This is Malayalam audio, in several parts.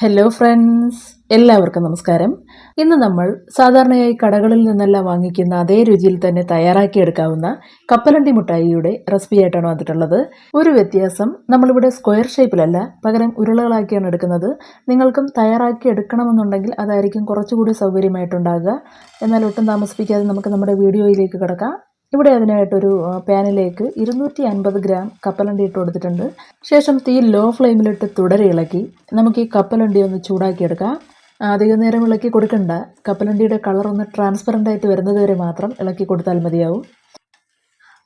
ഹലോ ഫ്രണ്ട്സ് എല്ലാവർക്കും നമസ്കാരം. ഇന്ന് നമ്മൾ സാധാരണയായി കടകളിൽ നിന്നെല്ലാം വാങ്ങിക്കുന്ന അതേ രുചിയിൽ തന്നെ തയ്യാറാക്കിയെടുക്കാവുന്ന കപ്പലണ്ടി മുട്ടായിയുടെ റെസിപ്പി ആയിട്ടാണ് വന്നിട്ടുള്ളത്. ഒരു വ്യത്യാസം നമ്മളിവിടെ സ്ക്വയർ ഷേപ്പിലല്ല പകരം ഉരുളകളാക്കിയാണ് എടുക്കുന്നത്. നിങ്ങൾക്കും തയ്യാറാക്കി എടുക്കണമെന്നുണ്ടെങ്കിൽ അതായിരിക്കും കുറച്ചുകൂടി സൗകര്യമായിട്ടുണ്ടാകുക എന്നാൽ ഒട്ടും താമസിപ്പിക്കാതെ നമുക്ക് നമ്മുടെ വീഡിയോയിലേക്ക് കിടക്കാം. ഇവിടെ അതിനായിട്ടൊരു പാനിലേക്ക് ഇരുന്നൂറ്റി അൻപത് ഗ്രാം കപ്പലണ്ടി ഇട്ട് കൊടുത്തിട്ടുണ്ട്. ശേഷം തീ ലോ ഫ്ലെയിമിലിട്ട് തുടരെ ഇളക്കി. നമുക്ക് ഈ കപ്പലണ്ടി ഒന്ന് ചൂടാക്കിയെടുക്കാം. അധിക നേരം ഇളക്കി കൊടുക്കണ്ട. കപ്പലണ്ടിയുടെ കളർ ഒന്ന് ട്രാൻസ്പെറന്റ് ആയിട്ട് വരുന്നത് വരെ മാത്രം ഇളക്കി കൊടുത്താൽ മതിയാവും.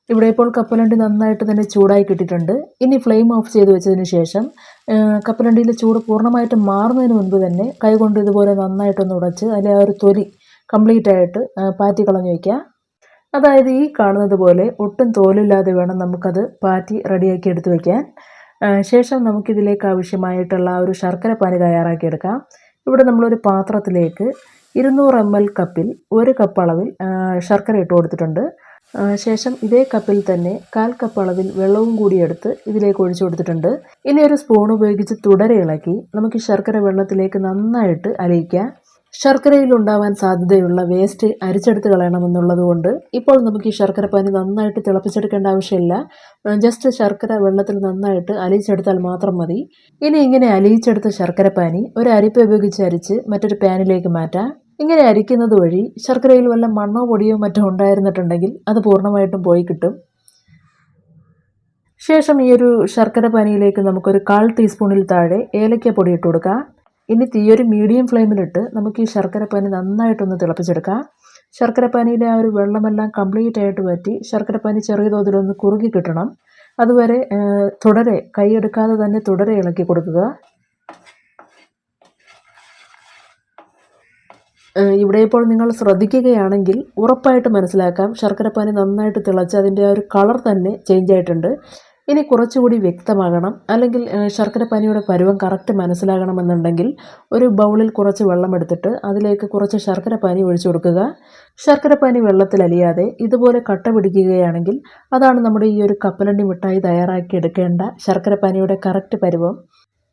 ഇവിടെ ഇപ്പോൾ കപ്പലണ്ടി നന്നായിട്ട് തന്നെ ചൂടായി കിട്ടിയിട്ടുണ്ട്. ഇനി ഫ്ലെയിം ഓഫ് ചെയ്ത് വെച്ചതിന് ശേഷം കപ്പലണ്ടിയിലെ ചൂട് പൂർണമായിട്ട് മാറുന്നതിന് മുൻപ് തന്നെ കൈകൊണ്ട് ഇതുപോലെ നന്നായിട്ടൊന്ന് ഉടച്ച് അതിലെ ആ ഒരു തൊലി കംപ്ലീറ്റ് ആയിട്ട് പാറ്റി കളഞ്ഞു വയ്ക്കുക അതായത് ഈ കാണുന്നത് പോലെ ഒട്ടും തോലില്ലാതെ വേണം നമുക്കത് പാറ്റി റെഡിയാക്കി എടുത്തു വയ്ക്കാൻ ശേഷം നമുക്കിതിലേക്ക് ആവശ്യമായിട്ടുള്ള ഒരു ശർക്കര പാനി തയ്യാറാക്കിയെടുക്കാം. ഇവിടെ നമ്മളൊരു പാത്രത്തിലേക്ക് ഇരുന്നൂറ് എം എൽ കപ്പിൽ ഒരു കപ്പ് അളവിൽ ശർക്കര ഇട്ട് കൊടുത്തിട്ടുണ്ട്. ശേഷം ഇതേ കപ്പിൽ തന്നെ കാൽ കപ്പ് അളവിൽ വെള്ളവും കൂടി എടുത്ത് ഇതിലേക്ക് ഒഴിച്ചു കൊടുത്തിട്ടുണ്ട്. ഇനി ഒരു സ്പൂൺ ഉപയോഗിച്ച് തുടരെ ഇളക്കി നമുക്ക് ശർക്കര വെള്ളത്തിലേക്ക് നന്നായിട്ട് അലിയിക്കാം. ശർക്കരയിൽ ഉണ്ടാവാൻ സാധ്യതയുള്ള വേസ്റ്റ് അരിച്ചെടുത്ത് കളയണമെന്നുള്ളത് കൊണ്ട് ഇപ്പോൾ നമുക്ക് ഈ ശർക്കര പാനി നന്നായിട്ട് തിളപ്പിച്ചെടുക്കേണ്ട ആവശ്യമില്ല. ജസ്റ്റ് ശർക്കര വെള്ളത്തിൽ നന്നായിട്ട് അലിയിച്ചെടുത്താൽ മാത്രം മതി. ഇനി ഇങ്ങനെ അലിയിച്ചെടുത്ത ശർക്കര പാനി ഒരു അരിപ്പ ഉപയോഗിച്ച് അരിച്ച് മറ്റൊരു പാനിലേക്ക് മാറ്റാം. ഇങ്ങനെ അരിക്കുന്നത് വഴി ശർക്കരയിൽ വല്ല മണ്ണോ പൊടിയോ മറ്റോ ഉണ്ടായിരുന്നിട്ടുണ്ടെങ്കിൽ അത് പൂർണമായിട്ടും പോയി കിട്ടും. ശേഷം ഈ ഒരു ശർക്കര പാനിയിലേക്ക് നമുക്കൊരു കാൽ ടീസ്പൂണിൽ താഴെ ഏലക്ക പൊടി ഇട്ട് കൊടുക്കാം. ഇനി തീയൊരു മീഡിയം ഫ്ലെയിമിലിട്ട് നമുക്ക് ഈ ശർക്കരപ്പാനി നന്നായിട്ടൊന്ന് തിളപ്പിച്ചെടുക്കാം. ശർക്കരപ്പാനിയിലെ ആ ഒരു വെള്ളമെല്ലാം കംപ്ലീറ്റ് ആയിട്ട് വറ്റി ശർക്കരപ്പാനി ചെറിയ തോതിലൊന്ന് കുറുകി കിട്ടണം. അതുവരെ തുടരെ കൈയെടുക്കാതെ തന്നെ തുടരെ ഇളക്കി കൊടുക്കുക. ഇവിടെ ഇപ്പോൾ നിങ്ങൾ ശ്രദ്ധിക്കുകയാണെങ്കിൽ ഉറപ്പായിട്ട് മനസ്സിലാക്കാം. ശർക്കരപ്പാനി നന്നായിട്ട് തിളച്ച് അതിന്റെ ആ ഒരു കളർ തന്നെ ചേഞ്ച് ആയിട്ടുണ്ട്. ഇനി കുറച്ചുകൂടി വ്യക്തമാകണം. അല്ലെങ്കിൽ ശർക്കരപ്പനിയുടെ പരുവം കറക്റ്റ് മനസ്സിലാകണമെന്നുണ്ടെങ്കിൽ ഒരു ബൗളിൽ കുറച്ച് വെള്ളം എടുത്തിട്ട് അതിലേക്ക് കുറച്ച് ശർക്കരപ്പാനി ഒഴിച്ചു കൊടുക്കുക. ശർക്കരപ്പാനി വെള്ളത്തിൽ അലിയാതെ ഇതുപോലെ കട്ട പിടിക്കുകയാണെങ്കിൽ അതാണ് നമ്മുടെ ഈ ഒരു കപ്പലണ്ടി മിഠായി തയ്യാറാക്കി എടുക്കേണ്ട ശർക്കരപ്പാനിയുടെ കറക്റ്റ് പരുവം.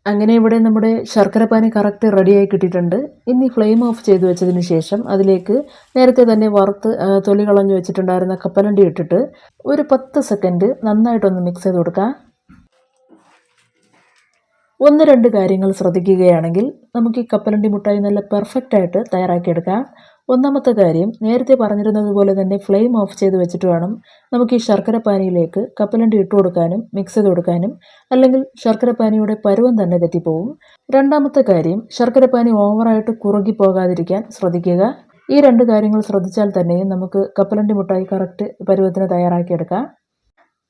അങ്ങനെ ഇവിടെ നമ്മുടെ ശർക്കരപ്പാനി കറക്റ്റ് റെഡിയായി കിട്ടിയിട്ടുണ്ട്. ഇനി ഫ്ലെയിം ഓഫ് ചെയ്ത് വെച്ചതിന് ശേഷം അതിലേക്ക് നേരത്തെ തന്നെ വറുത്ത് തൊലി കളഞ്ഞു വെച്ചിട്ടുണ്ടായിരുന്ന കപ്പലണ്ടി ഇട്ടിട്ട് ഒരു പത്ത് സെക്കൻഡ് നന്നായിട്ടൊന്ന് മിക്സ് ചെയ്ത് കൊടുക്കുക ഒന്ന് രണ്ട് കാര്യങ്ങൾ ശ്രദ്ധിക്കുകയാണെങ്കിൽ നമുക്ക് ഈ കപ്പലണ്ടി മുട്ടായി നല്ല പെർഫെക്റ്റായിട്ട് തയ്യാറാക്കിയെടുക്കാം. ഒന്നാമത്തെ കാര്യം നേരത്തെ പറഞ്ഞിരുന്നത് പോലെ തന്നെ ഫ്ലെയിം ഓഫ് ചെയ്ത് വെച്ചിട്ട് വേണം നമുക്ക് ഈ ശർക്കര പാനിയിലേക്ക് കപ്പലണ്ടി ഇട്ട് കൊടുക്കാനും മിക്സ് ചെയ്ത് കൊടുക്കാനും അല്ലെങ്കിൽ ശർക്കര പാനിയുടെ പരുവം തന്നെ തെറ്റിപ്പോവും. രണ്ടാമത്തെ കാര്യം ശർക്കര പാനി ഓവറായിട്ട് കുറുകി പോകാതിരിക്കാൻ ശ്രദ്ധിക്കുക. ഈ രണ്ട് കാര്യങ്ങൾ ശ്രദ്ധിച്ചാൽ തന്നെയും നമുക്ക് കപ്പലണ്ടി മുട്ടായി കറക്റ്റ് പരുവത്തിന് തയ്യാറാക്കിയെടുക്കാം.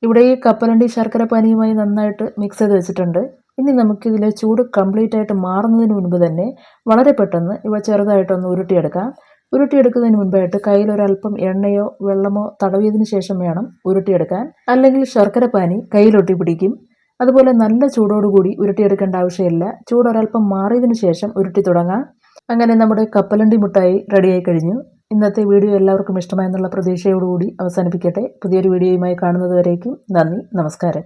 ഇവിടെ ഈ കപ്പലണ്ടി ശർക്കര പാനിയുമായി നന്നായിട്ട് മിക്സ് ചെയ്ത് വെച്ചിട്ടുണ്ട്. ഇനി നമുക്കിതിലെ ചൂട് കംപ്ലീറ്റ് ആയിട്ട് മാറുന്നതിന് മുൻപ് തന്നെ വളരെ പെട്ടെന്ന് ഇവ ചെറുതായിട്ടൊന്ന് ഉരുട്ടിയെടുക്കാം. ഉരുട്ടിയെടുക്കുന്നതിന് മുൻപായിട്ട് കയ്യിൽ ഒരല്പം എണ്ണയോ വെള്ളമോ തടവിയതിനു ശേഷം വേണം ഉരുട്ടിയെടുക്കാൻ. അല്ലെങ്കിൽ ശർക്കര പാനി കയ്യിലൊട്ടി പിടിക്കും. അതുപോലെ നല്ല ചൂടോടുകൂടി ഉരുട്ടിയെടുക്കേണ്ട ആവശ്യമില്ല. ചൂട് ഒരല്പം മാറിയതിനു ശേഷം ഉരുട്ടി തുടങ്ങാം. അങ്ങനെ നമ്മുടെ കപ്പലണ്ടി മുട്ടായി റെഡിയായി കഴിഞ്ഞു. ഇന്നത്തെ വീഡിയോ എല്ലാവർക്കും ഇഷ്ടമായെന്നുള്ള പ്രതീക്ഷയോടുകൂടി അവസാനിപ്പിക്കട്ടെ. പുതിയൊരു വീഡിയോയുമായി കാണുന്നതുവരേക്കും നന്ദി നമസ്കാരം.